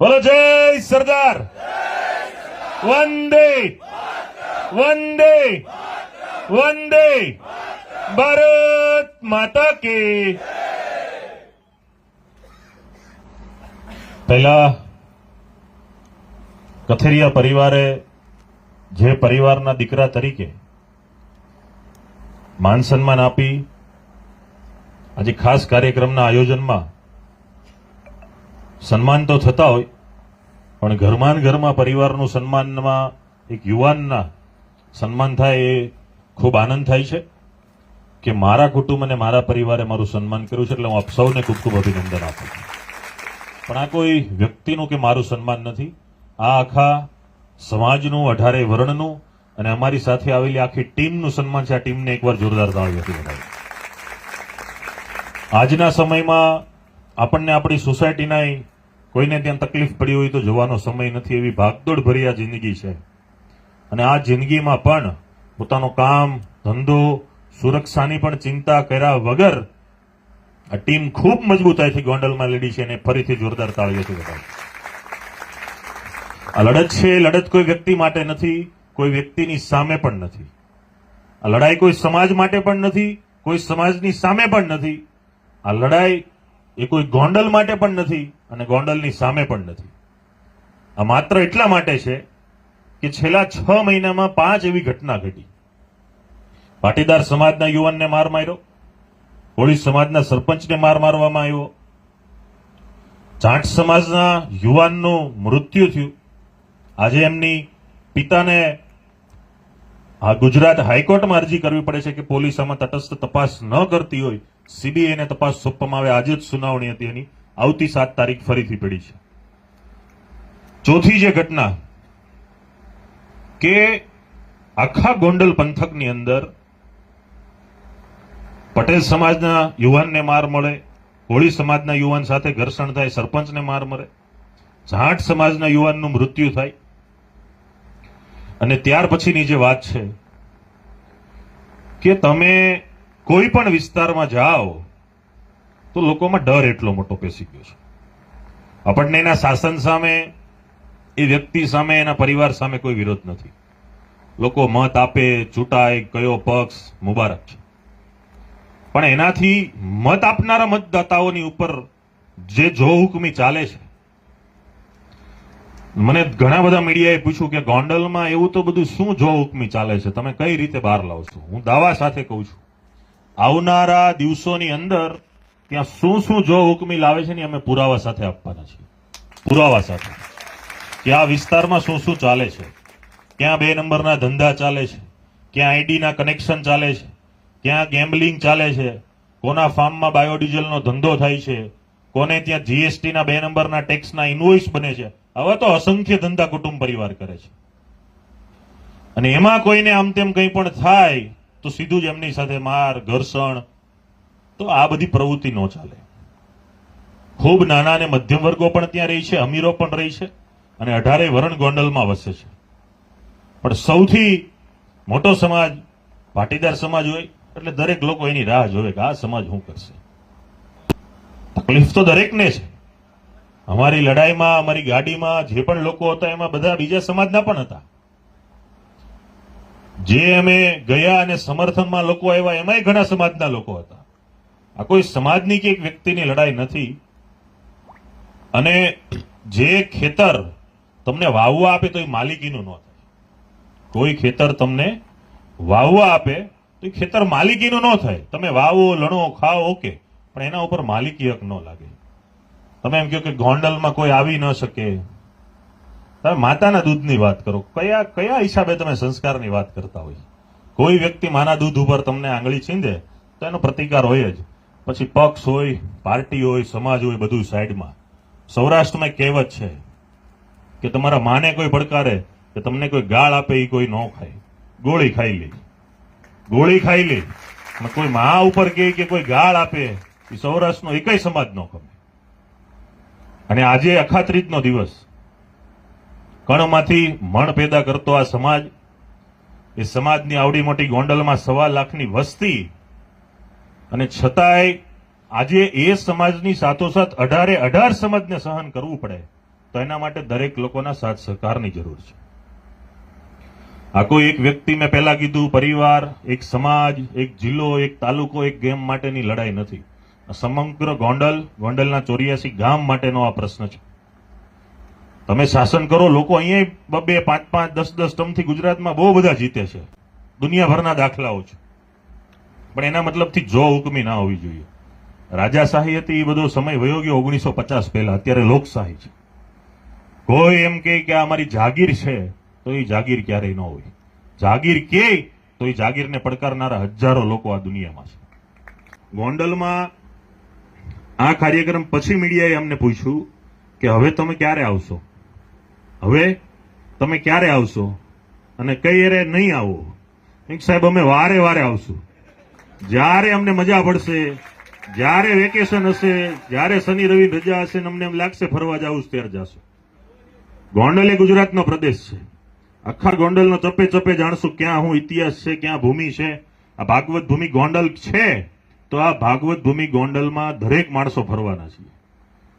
બોલો, જય સરદાર. વંદે. વંદે. વંદે. ભારત માતા કે પહેલા કથેરિયા પરિવારે જે પરિવારના દીકરા તરીકે માન સન્માન આપી આજે ખાસ કાર્યક્રમના આયોજનમાં સન્માન તો થતા હોય, પણ ઘરમાં ઘરમાં પરિવારનું સન્માનમાં એક યુવાનના સન્માન થાય એ ખૂબ આનંદ થાય છે કે મારા કુટુંબ અને મારા પરિવારે મારું સન્માન કર્યું છે એટલે હું આપ સૌને ખૂબ ખૂબ અભિનંદન આપું પણ આ કોઈ વ્યક્તિનું કે મારું સન્માન નથી. આ આખા સમાજનું, અઢારે વર્ણનું અને અમારી સાથે આવેલી આખી ટીમનું સન્માન છે. આ ટીમને એકવાર જોરદાર તાળીઓથી વધાવી આજના સમયમાં આપણને આપણી સોસાયટીના કોઈને ત્યાં તકલીફ પડી હોય તો જોવાનો સમય નથી, એવી ભાગદોડ ભરી આ જિંદગી છે. અને આ જિંદગીમાં પણ પોતાનું કામ, ધંધો, સુરક્ષાની પણ ચિંતા કર્યા વગર આ ટીમ ખૂબ મજબૂતાઈથી ગોંડલમાં લડી છે અને ફરીથી જોરદાર તાળીઓથી વધાવી આ લડત છે, એ લડત કોઈ વ્યક્તિ માટે નથી, કોઈ વ્યક્તિની સામે પણ નથી. આ લડાઈ કોઈ સમાજ માટે પણ નથી, કોઈ સમાજની સામે પણ નથી. આ લડાઈ એ કોઈ ગોંડલ માટે પણ નથી અને ગોંડલની સામે પણ નથી. આ માત્ર એટલા માટે છે કે છેલ્લા છ મહિનામાં પાંચ એવી ઘટના ઘટી. પાટીદાર સમાજના યુવાનને માર માર્યો કોળી સમાજના સરપંચને માર મારવામાં આવ્યો. જાટ સમાજના યુવાનનું મૃત્યુ થયું. આજે એમની પિતાને આ ગુજરાત હાઈકોર્ટમાં અરજી કરવી પડે છે કે પોલીસ આમાં તટસ્થ તપાસ ન કરતી હોય. સીબીઆઈને તપાસ સોંપવામાં આવે. આજે જ સુનાવણી હતી એની. આવતી સાત તારીખ ફરીથી પડી છે. ચોથી જે ઘટના, કે આખા ગોંડલ પંથકની અંદર પટેલ સમાજના યુવાનને માર મળે, હોળી સમાજના યુવાન સાથે ઘર્ષણ થાય, સરપંચને માર મળે જાટ સમાજના યુવાનનું મૃત્યુ થાય. અને ત્યાર પછીની જે વાત છે, કે તમે કોઈ પણ વિસ્તારમાં જાઓ તો લોકોમાં ડર એટલો મોટો પેસી ગયો છે. આપણને એના શાસન સામે, એ વ્યક્તિ સામે, એના પરિવાર સામે કોઈ વિરોધ નથી. લોકો મત આપે, ચૂંટાય, કયો પક્ષ, મુબારક છે. પણ એનાથી મત આપનારા મતદાતાઓની ઉપર જે જો હુકમી ચાલે છે, મને ઘણા બધા મીડિયાએ પૂછ્યું કે ગોંડલમાં એવું તો બધું શું જો હુકમી ચાલે છે? તમે કઈ રીતે બહાર લાવશો? હું દાવા સાથે કહું છું. આવનારા દિવસોની અંદર ત્યાં શું શું જો હુકમી લાવે છે ને અમે પુરાવા સાથે આપવાના છીએ. પુરાવા સાથે. કે આ વિસ્તારમાં શું શું ચાલે છે? ક્યાં બે નંબરના ધંધા ચાલે છે? ક્યાં આઈડીના કનેક્શન ચાલે છે? ક્યાં ગેમ્બલિંગ ચાલે છે? કોના ફાર્મમાં બાયોડીઝલનો ધંધો થાય છે? કોને ત્યાં જીએસટીના બે નંબરના ટેક્સના ઇન્વોઇસ બને છે? હવે તો અસંખ્ય ધંધા કુટુંબ પરિવાર કરે છે. અને એમાં કોઈને આમ તેમ કંઈ પણ થાય, તો સીધું જ એમની સાથે માર, ઘર્ષણ તો આ બધી પ્રવૃત્તિ ન ચાલે. ખૂબ નાના અને મધ્યમ વર્ગો પણ ત્યાં રહી છે, અમીરો પણ રહી છે અને અઢારે વરણ ગોંડલમાં વસે છે. પણ સૌથી મોટો સમાજ પાટીદાર સમાજ હોય, એટલે દરેક લોકો એની રાહ જોવે કે આ સમાજ શું કરશે. તકલીફ તો દરેકને છે. અમારી લડાઈમાં, અમારી ગાડીમાં જે પણ લોકો હતા, એમાં બધા બીજા સમાજના પણ હતા. જે અમે ગયા અને સમર્થનમાં લોકો આવ્યા, એમાંય ઘણા સમાજના લોકો હતા. આ કોઈ સમાજની કે એક વ્યક્તિની લડાઈ નથી. અને જે ખેતર તમને વાવવા આપે તો એ માલિકીનું ન થાય. કોઈ ખેતર તમને વાવવા આપે તો એ ખેતર માલિકીનું ન થાય. તમે વાવો, લણો, ખાઓ, ઓકે. પણ એના ઉપર માલિકી હક ન લાગે. તમે એમ કહો કે ગોંડલમાં કોઈ આવી ન શકે. તમે માતાના દૂધની વાત કરો. કયા કયા હિસાબે તમે સંસ્કારની વાત કરતા હોય? કોઈ વ્યક્તિ માના દૂધ ઉપર તમને આંગળી છીંદે તો એનો પ્રતિકાર હોય જ. પછી પક્ષ હોય, પાર્ટી હોય, સમાજ હોય, બધું સાઈડમાં. સૌરાષ્ટ્રમાં કહેવત છે કે તમારા માને કોઈ પડકારે કે તમને કોઈ ગાળ આપે એ કોઈ ન ખાય. ગોળી ખાઈ લે. ગોળી ખાઈ લે. અને કોઈ મા ઉપર કહે કે કોઈ ગાળ આપે એ સૌરાષ્ટ્રનો એકય સમાજ ન ગમે. અને આજે અખાત્રીજનો દિવસ. કણમાંથી મણ પેદા કરતો આ સમાજ, એ સમાજની આવડી મોટી ગોંડલમાં સવા લાખની વસ્તી અને છતાંય આજે એ સમાજની સાથોસાથ અઢારે અઢાર સમાજને સહન કરવું પડે, તો એના માટે દરેક લોકોના સાથ સહકારની જરૂર છે. આ કોઈ એક વ્યક્તિ મેં પહેલા કીધું, પરિવાર, એક સમાજ, એક જિલ્લો, એક તાલુકો, એક ગેમ માટેની લડાઈ નથી. સમગ્ર ગોંડલ, ગોંડલના ચોર્યાસી ગામ માટેનો આ પ્રશ્ન છે. તમે શાસન કરો, લોકો અહીંયા બબે પાંચ પાંચ, દસ દસ ટર્મથી ગુજરાતમાં બહુ બધા જીતે છે. દુનિયાભરના દાખલાઓ છે. પણ એના મતલબથી જો હુકમી ના હોવી જોઈએ. રાજાશાહી હતી, એ બધો સમય વયો ગયો ઓગણીસો પચાસ પહેલા. અત્યારે લોકશાહી છે. કોઈ એમ કે આ અમારી જાગીર છે, તો એ જાગીર ક્યારેય ન હોય. જાગીર કે, તો એ જાગીરને પડકારનારા હજારો લોકો આ દુનિયામાં છે. ગોંડલમાં આ કાર્યક્રમ પછી મીડિયાએ અમને પૂછ્યું કે હવે તમે ક્યારે આવશો? હવે તમે ક્યારે આવશો? અને કઈ એરે નહીં આવો? સાહેબ, અમે વારે વારે આવશું. જ્યારે અમને મજા પડશે, જ્યારે વેકેશન હશે, જ્યારે શનિ રવિ રજા હશે અમને એમ લાગશે ફરવા જવું ત્યારે જશું. ગોંડલ એ ગુજરાતનો પ્રદેશ છે. આખા ગોંડલનો ચપે ચપે જાણશું ક્યાં હું ઇતિહાસ છે, ક્યાં ભૂમિ છે. આ ભાગવત ભૂમિ ગોંડલ છે, તો આ ભાગવત ભૂમિ ગોંડલમાં દરેક માણસો ફરવાના છીએ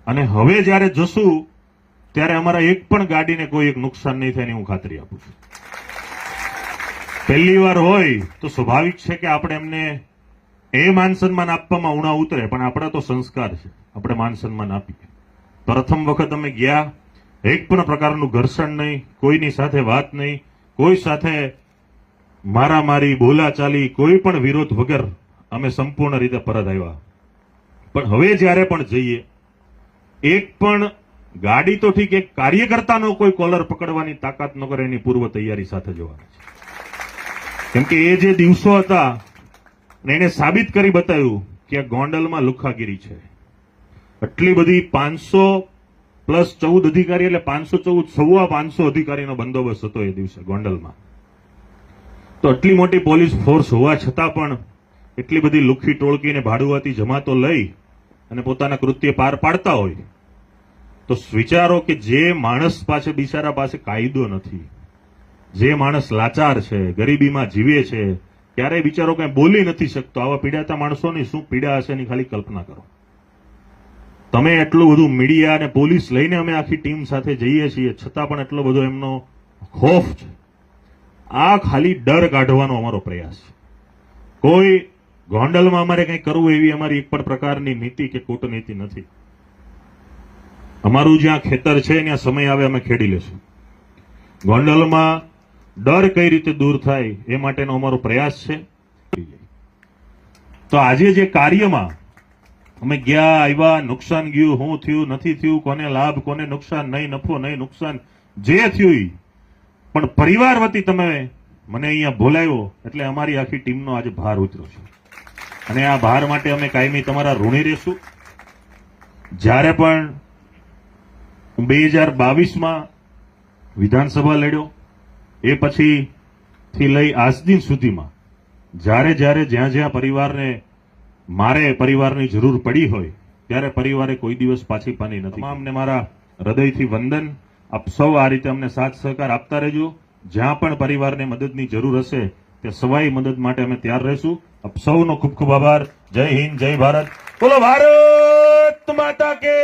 અને હવે જ્યારે જશું, ત્યારે અમારા એક પણ ગાડીને કોઈ એક નુકસાન નહીં થાય એની હું ખાતરી આપું છું. પહેલી વાર હોય તો સ્વાભાવિક છે કે આપણે એમને એ માન સન્માન આપવામાં ઉણા ઉતરે, પણ આપણા તો સંસ્કાર છે. આપણે માન સન્માન આપીએ. પ્રથમ વખત અમે ગયા, એક પણ પ્રકારનું ઘર્ષણ નહીં, કોઈની સાથે વાત નહીં, કોઈ સાથે મારામારી, બોલાચાલી, કોઈ પણ વિરોધ વગર અમે સંપૂર્ણ રીતે પરત આવ્યા. પણ હવે જ્યારે પણ જઈએ, એક પણ ગાડી તો ઠીક, એક કાર્યકર્તાનો કોઈ કોલર પકડવાની તાકાત ન કરે એની પૂર્વ તૈયારી સાથે જવાના છે. કેમ કે એ જે દિવસો હતા એને સાબિત કરી બતાવ્યું કે આ ગોંડલમાં લુખાગીરી છે. આટલી બધી પાંચસો પ્લસ ચૌદ અધિકારી, એટલે પાંચસો ચૌદ સવા પાંચસો અધિકારીનો બંદોબસ્ત હતો એ દિવસે ગોંડલમાં. તો આટલી મોટી પોલીસ ફોર્સ હોવા છતાં પણ એટલી બધી લુખ્ખી ટોળકીને ભાડુઆતી જમાતો લઈ અને પોતાના કૃત્ય પાર પાડતા હોય, તો વિચારો કે જે માણસ પાસે, બિચારા પાસે કાયદો નથી જે માણસ લાચાર છે, ગરીબીમાં જીવે છે, ક્યારેય બિચારો કઈ બોલી નથી શકતો. આવા પીડાતા માણસોની શું પીડા હશે એની ખાલી કલ્પના કરો. તમે એટલું બધું મીડિયા અને પોલીસ લઈને અમે આખી ટીમ સાથે જઈએ છીએ, છતાં પણ એટલો બધો એમનો ખોફ છે. આ ખાલી ડર કાઢવાનો અમારો પ્રયાસ છે. કોઈ ગોંડલમાં અમારે કંઈ કરવું એવી અમારી એક પણ પ્રકારની નીતિ કે કૂટનીતિ નથી. અમારું જ્યાં ખેતર છે, ત્યાં સમય આવે અમે ખેડી લેશું. ગોંડલમાં ડર કઈ રીતે દૂર થાય એ માટેનો અમારો પ્રયાસ છે. તો આજે જે કાર્યમાં અમે ગયા, આવ્યા, નુકસાન ગયું શું થયું, નથી થયું, કોને લાભ, કોને નુકસાન, નહીં નફો, નહીં નુકસાન, જે થયું. પણ પરિવાર વતી તમે મને અહીંયા બોલાવ્યો એટલે અમારી આખી ટીમનો આજે ભાર ઉતર્યો છે. અને આ ભાર માટે અમે કાયમી તમારા ઋણી રહેશું. જ્યારે પણ બે હજાર બાવીસમાં વિધાનસભા લડ્યો એ પછીથી લઈ આજ દિન સુધીમાં, જ્યારે જ્યારે જ્યાં જ્યાં પરિવારને, મારે પરિવારની જરૂર પડી હોય, ત્યારે પરિવારે કોઈ દિવસ પાછી પાની નથી. તમામને મારા હૃદયથી વંદન. આપ સૌ આ રીતે અમને સાથ સહકાર આપતા રહેજો. જ્યાં પણ પરિવારને મદદની જરૂર હશે તે સવાઈ મદદ માટે અમે તૈયાર રહીશું. આપ સૌનો ખૂબ ખૂબ આભાર. જય હિન્દ, જય ભારત. બોલો, ભારત માતા કે!